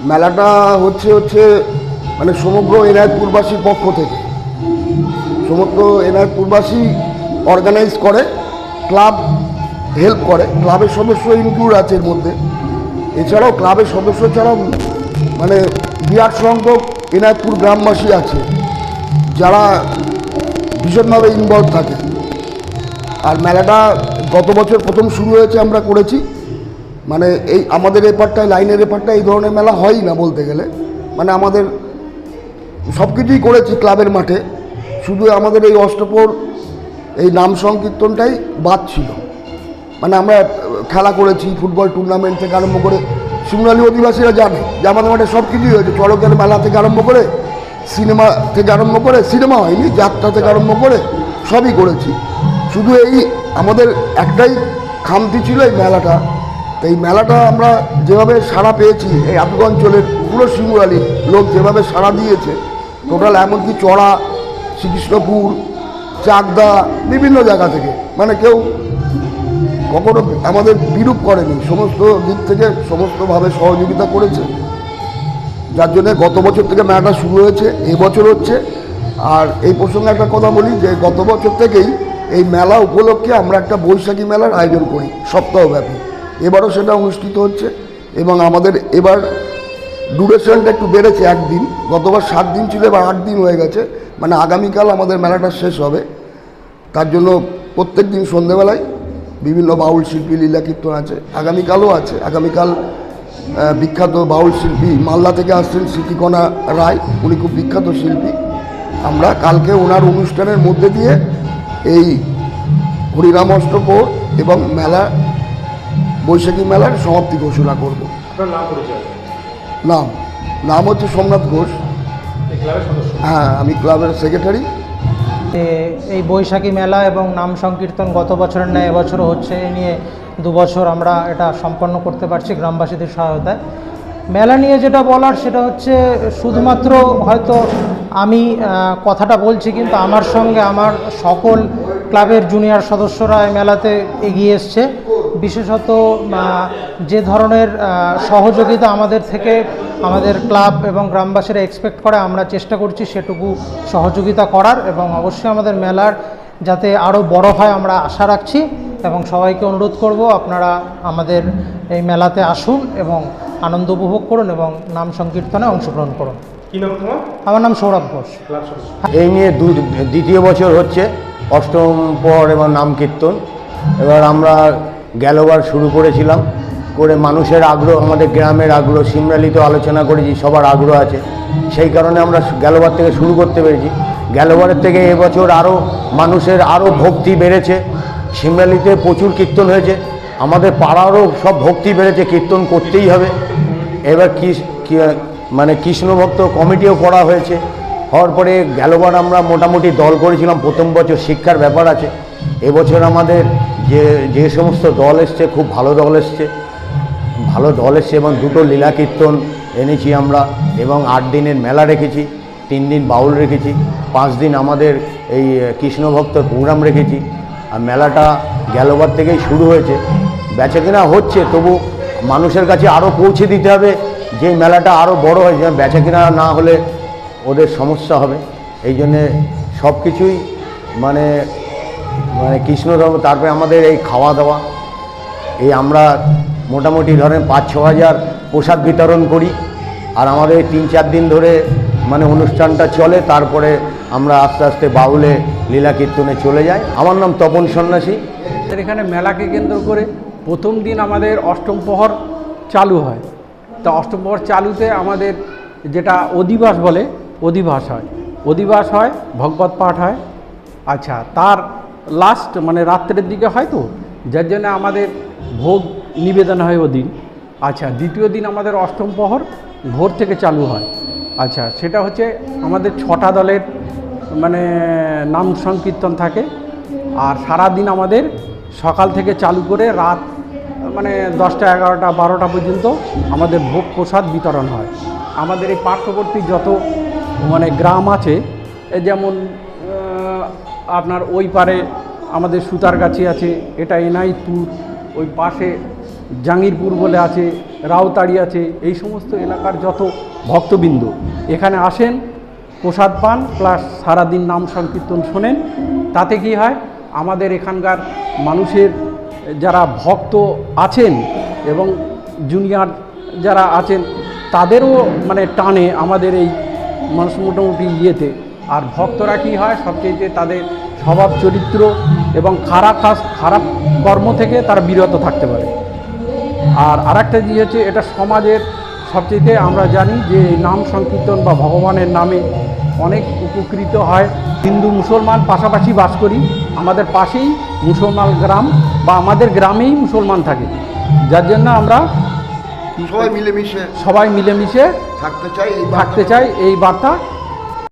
মেলাটা হচ্ছে হচ্ছে মানে সমগ্র এনায়তপুরবাসীর পক্ষ থেকে। সমস্ত এনায়তপুরবাসী অর্গানাইজ করে ক্লাব হেল্প করে। ক্লাবের সদস্য ইনক্লুড আছে এর মধ্যে। এছাড়াও ক্লাবের সদস্য ছাড়াও মানে বিরাট সংখ্যক এনায়তপুর গ্রামবাসী আছে, যারা ভীষণভাবে ইনভলভ থাকে। আর মেলাটা গত বছর প্রথম শুরু হয়েছে আমরা করেছি। মানে এই আমাদের এপারটায় লাইনের এপারটায় এই ধরনের মেলা হয়ই না বলতে গেলে। মানে আমাদের সব কিছুই করেছি ক্লাবের মাঠে। শুধু আমাদের এই অষ্টপর এই নাম সংকীর্তনটাই বাদ ছিল। মানে আমরা খেলা করেছি, ফুটবল টুর্নামেন্ট থেকে আরম্ভ করে সিমরালি অধিবাসীরা জানে যে আমাদের মাঠে সব কিছুই হয়েছে। চড়কের মেলা থেকে আরম্ভ করে, সিনেমা থেকে আরম্ভ করে, সিনেমা হয়নি, যাত্রা থেকে আরম্ভ করে, সবই করেছি। শুধু এই আমাদের একটাই খামতি ছিল এই মেলাটা। তো এই মেলাটা আমরা যেভাবে সাড়া পেয়েছি, এই আফগ অঞ্চলের পুরো শিমুরালি লোক যেভাবে সাড়া দিয়েছে টোটাল এমনকি চড়া, শ্রীকৃষ্ণপুর, চাকদা, বিভিন্ন জায়গা থেকে মানে কেউ কখনো আমাদের বিরূপ করেনি, সমস্ত দিক থেকে সমস্তভাবে সহযোগিতা করেছে। যার জন্য গত বছর থেকে মেলাটা শুরু হয়েছে এবছর হচ্ছে। আর এই প্রসঙ্গে একটা কথা বলি, যে গত বছর থেকেই এই মেলা উপলক্ষে আমরা একটা বৈশাখী মেলার আয়োজন করি, সপ্তাহব্যাপী। এবারও সেটা অনুষ্ঠিত হচ্ছে এবং আমাদের এবার ডুরেশনটা একটু বেড়েছে একদিন। গতবার সাত দিন ছিল, এবার আট দিন হয়ে গেছে। মানে আগামীকাল আমাদের মেলাটা শেষ হবে। তার জন্য প্রত্যেক দিন সন্ধেবেলায় বিভিন্ন বাউল শিল্পী লীলা কীর্তন আছে। আগামীকালও আছে। আগামীকাল বিখ্যাত বাউল শিল্পী মালদা থেকে আসছেন স্মৃতিকণা রায়। উনি খুব বিখ্যাত শিল্পী। আমরা কালকে ওনার অনুষ্ঠানের মধ্যে দিয়ে এই হরিরাম অষ্টপর এবং মেলা বৈশাখী মেলার সমাপ্তি ঘোষণা করব। নাম নাম। নাম হচ্ছে সোমনাথ ঘোষ। এই ক্লাবের সদস্য? হ্যাঁ আমি ক্লাবের সেক্রেটারি। এই বৈশাখী মেলা এবং নাম সংকীর্তন গত বছরের ন্যায় এবছরও হচ্ছে এ নিয়ে দু বছর আমরা এটা সম্পন্ন করতে পারছি গ্রামবাসীদের সহায়তায়। মেলা নিয়ে যেটা বলার সেটা হচ্ছে শুধুমাত্র হয়তো আমি কথাটা বলছি কিন্তু আমার সঙ্গে আমার সকল ক্লাবের জুনিয়র সদস্যরা এই মেলাতে এগিয়ে এসছে। বিশেষত যে ধরনের সহযোগিতা আমাদের থেকে আমাদের ক্লাব এবং গ্রামবাসীরা এক্সপেক্ট করে আমরা চেষ্টা করছি সেটুকু সহযোগিতা করার এবং অবশ্যই আমাদের মেলার যাতে আরও বড় হয় আমরা আশা রাখছি এবং সবাইকে অনুরোধ করব আপনারা আমাদের এই মেলাতে আসুন এবং আনন্দ উপভোগ করুন এবং নাম সংকীর্তনে অংশগ্রহণ করুন। কি নাম তোমার? আমার নাম সৌরভ ঘোষ। এই নিয়ে দু দ্বিতীয় বছর হচ্ছে অষ্টম পর এবং নাম কীর্তন। এবার আমরা গেলবার শুরু করেছিলাম, করে মানুষের আগ্রহ, আমাদের গ্রামের আগ্রহ, সিমরালিতে আলোচনা করেছি, সবার আগ্রহ আছে। সেই কারণে আমরা গেলবার থেকে শুরু করতে পেরেছি। গেলবারের থেকে এবছর আরও মানুষের আরও ভক্তি বেড়েছে। সিমরালিতে প্রচুর কীর্তন হয়েছে। আমাদের পাড়ারও সব ভক্তি বেড়েছে, কীর্তন করতেই হবে। এবার কি- মানে কৃষ্ণভক্ত কমিটিও করা হয়েছে। হওয়ার পরে গেলবার আমরা মোটামুটি দল করেছিলাম, প্রথম বছর শিক্ষার ব্যাপার আছে। এবছর আমাদের যে যে সমস্ত দল এসছে, খুব ভালো দল এসছে। ভালো দল এসছে এবং দুটো লীলা কীর্তন এনেছি আমরা এবং আট দিনের মেলা রেখেছি, তিন দিন বাউল রেখেছি, পাঁচ দিন আমাদের এই কৃষ্ণ ভক্তর প্রোগ্রাম রেখেছি। আর মেলাটা গেলবার থেকেই শুরু হয়েছে। বেচাকেনা হচ্ছে, তবু মানুষের কাছে আরও পৌঁছে দিতে হবে যে মেলাটা আরও বড় হয়, যেন বেচাকেনা না হলে ওদের সমস্যা হবে। এই জন্যে সব কিছুই মানে মানে কৃষ্ণ ধর্ম তারপরে আমাদের এই খাওয়া দাওয়া এই আমরা মোটামুটি ধরেন পাঁচ ছ হাজার প্রসাদ বিতরণ করি। আর আমাদের তিন চার দিন ধরে মানে অনুষ্ঠানটা চলে, তারপরে আমরা আস্তে আস্তে বাউলে লীলা কীর্তনে চলে যাই। আমার নাম তপন সন্ন্যাসী। এখানে মেলাকে কেন্দ্র করে প্রথম দিন আমাদের অষ্টম প্রহর চালু হয়। তা অষ্টম প্রহর চালুতে আমাদের যেটা অধিবাস বলে, অধিবাস হয়। অধিবাস হয়, ভগবত পাঠ হয়। আচ্ছা তার লাস্ট মানে রাত্রের দিকে হয় তো, যার জন্য আমাদের ভোগ নিবেদন হয় ওদিন আচ্ছা দ্বিতীয় দিন আমাদের অষ্টম প্রহর ভোর থেকে চালু হয়। আচ্ছা সেটা হচ্ছে আমাদের ছটা দলের মানে নাম সংকীর্তন থাকে। আর সারা দিন আমাদের সকাল থেকে চালু করে রাত মানে দশটা, এগারোটা, বারোটা পর্যন্ত আমাদের ভোগ প্রসাদ বিতরণ হয়। আমাদের এই পার্শ্ববর্তী যত মানে গ্রাম আছে যেমন আপনার ওই পারে আমাদের সুতারগাছি আছে, এটা এনাইতপুর ওই পাশে জাঙ্গিরপুর বলে আছে, রাউতাড়ি আছে, এই সমস্ত এলাকার যত ভক্তবৃন্দ, এখানে আসেন, প্রসাদ পান, প্লাস সারাদিন নাম সংকীর্তন শোনেন। তাতে কি হয়, আমাদের এখানকার মানুষের যারা ভক্ত আছেন এবং জুনিয়র যারা আছেন, তাদেরও মানে টানে আমাদের এই মানুষ মোটামুটি ইয়েতে। আর ভক্তরা কি হয়? সবচেয়ে তাদের স্বভাব চরিত্র এবং খারাপ কাজ খারাপ কর্ম থেকে তারা বিরত থাকতে পারে। আর আরেকটা জিনিস হচ্ছে এটা সমাজের সবচেয়ে আমরা জানি যে নাম সংকীর্তন বা ভগবানের নামে অনেক উপকৃত হয়। হিন্দু মুসলমান পাশাপাশি বাস করি। আমাদের পাশেই মুসলমান গ্রাম বা আমাদের গ্রামেই মুসলমান থাকে। যার জন্য আমরা সবাই মিলেমিশে সবাই মিলেমিশে থাকতে চাই থাকতে চাই এই বার্তা।